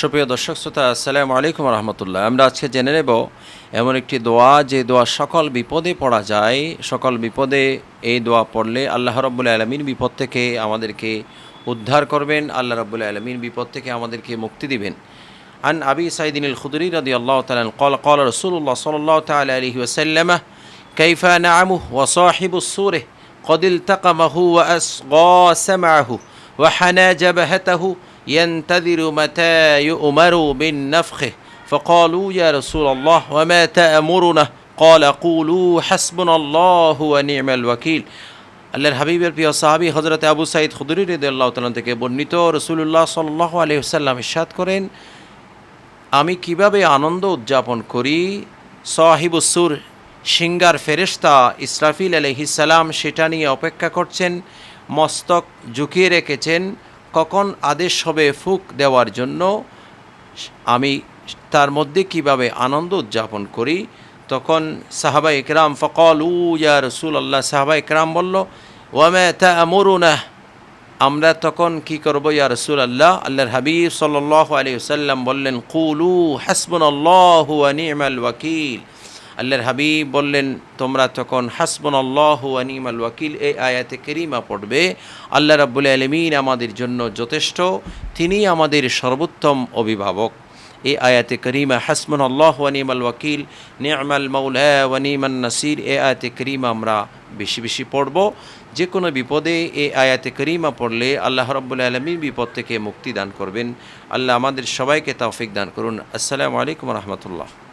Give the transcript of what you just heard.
সুপ্রিয় দর্শক, শ্রোতা, আসসালামু আলাইকুম রহমতুল্লাহ। আমরা আজকে জেনে নেব এমন একটি দোয়া, যে দোয়া সকল বিপদে পড়া যায়, সকল বিপদে এই দোয়া পড়লে আল্লাহ রব্বুল আলমিন বিপদ থেকে আমাদেরকে উদ্ধার করবেন, আল্লাহ রব্বুল আলমিন বিপদ থেকে আমাদেরকে মুক্তি দিবেন। আন আবি সাইদিন খুদরি রদি আল্লাহ তালান কল কল রসুল্লাহ সাল্লাহ তাল আলহি ওসাল্লামা কাইফা নামু ওয়াসাহিবুসুরে কদিল তাকামাহু ওয়াস গ قد التقمه وأصغى سمعه وحنى جبهته ينتظر متى يؤمر بالنفخه فقالوا يا رسول الله وما تأمرنا قال قولوا حسبنا الله ونعم الوكيل আল্লাহর হাবিবের প্রিয় সাহাবি হজরত আবু সাইদ খুদরি রেদুল্লাহ তালন থেকে বর্ণিত রসুল্লাহ সাল্লাহ আলহিসাল্লাম ইসাদ করেন আমি কিভাবে আনন্দ উদযাপন করি সাহিবুসুর সিঙ্গার ফেরেশতা ইসরাফিল আলহিসাল্লাম সেটা নিয়ে অপেক্ষা করছেন, মস্তক ঝুঁকিয়ে রেখেছেন, কখন আদেশ হবে ফুক দেওয়ার জন্য, আমি তার মধ্যে কীভাবে আনন্দ উদযাপন করি? তখন সাহাবা ইকরাম ফকল উ ইয়া রসুল আল্লাহ সাহাবা ইকরাম বলল, ওয়ামে তা আমরা তখন কি করব, ইয়া রসুল আল্লাহ আল্লাহর হাবিব সাল্লাহ আলী সাল্লাম বললেন, কুলু হাসবুন আল্লাহ ওয়াকিল। আল্লাহর হাবিব বললেন, তোমরা তখন হাসবুন আল্লাহ আনিমাল ওয়াকিল এই আয়াতে কেরিমা পড়বে। আল্লাহ রাব্বুল আলমিন আমাদের জন্য যথেষ্ট, তিনি আমাদের সর্বোত্তম অভিভাবক। এই আয়াতে করিমা হাসমন আল্লাহ ওয়ানিমাল ওয়াকিল নিয়মাল মৌলা ওয়ানিমান নাসির এ আয়াতে করিমা আমরা বেশি বেশি পড়ব। যে কোনো বিপদে এই আয়াতে করিমা পড়লে আল্লাহ রব্বুল আলমীর বিপদ থেকে মুক্তি দান করবেন। আল্লাহ আমাদের সবাইকে তৌফিক দান করুন। আসসালামু আলাইকুম রহমতুল্লাহ।